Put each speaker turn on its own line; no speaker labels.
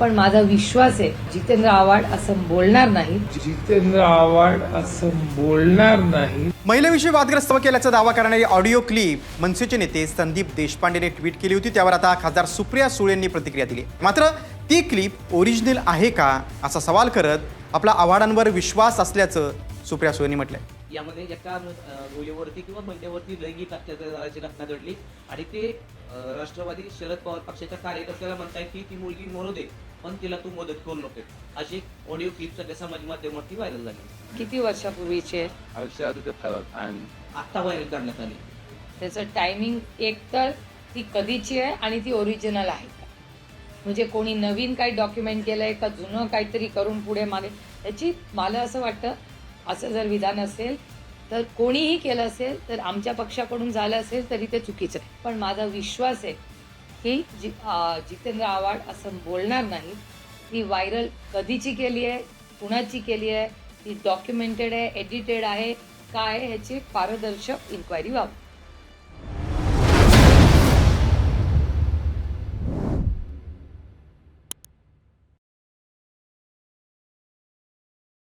पण माझा विश्वास आहे जितेंद्र आव्हाड असं बोलणार नाही.
जितेंद्र आव्हाड असं बोलणार नाही.
महिलेविषयी वादग्रस्त केल्याचा दावा करणारी ऑडिओ क्लिप मनसेचे नेते संदीप देशपांडेने ट्विट केली होती त्यावर आता खासदार सुप्रिया सुळेंनी प्रतिक्रिया दिली. मात्र ती क्लिप ओरिजिनल आहे का असा सवाल करत आपला आव्हाडांवर विश्वास असल्याचं सुप्रिया सुळेंनी म्हटलंय.
यामध्ये एका अ, मुलीवरती किंवा महिलेवरती लैंगिक अत्याचार झाल्याची घटना घडली आणि ते राष्ट्रवादी शरद पवार पक्षाच्या कार्यकर्त्याला म्हणतायत की ती मुलगी मरू दे. पण तिला तू मदत करू नको अशी ऑडिओ क्लिप सध्या समाज माध्यमावरती व्हायरल झाली.
किती वर्षापूर्वीचे?
आत्ता व्हायरल करण्यात आली.
त्याचं टायमिंग एक तर ती कधीची आहे आणि ती ओरिजिनल आहे. का म्हणजे कोणी नवीन काही डॉक्युमेंट केलं आहे का जुनं काहीतरी करून पुढे मागे त्याची मला असं वाटतं असं जर विधान असेल तर कोणीही केलं असेल तर आमच्या पक्षाकडून झालं असेल तरी ते चुकीचं आहे. पण माझा विश्वास आहे ही जि जितेंद्र आव्हाड असं बोलणार नाही. ती व्हायरल कधीची केली आहे कुणाची केली आहे ती डॉक्युमेंटेड आहे एडिटेड आहे काय आहे ह्याची पारदर्शक इन्क्वायरी व्हावी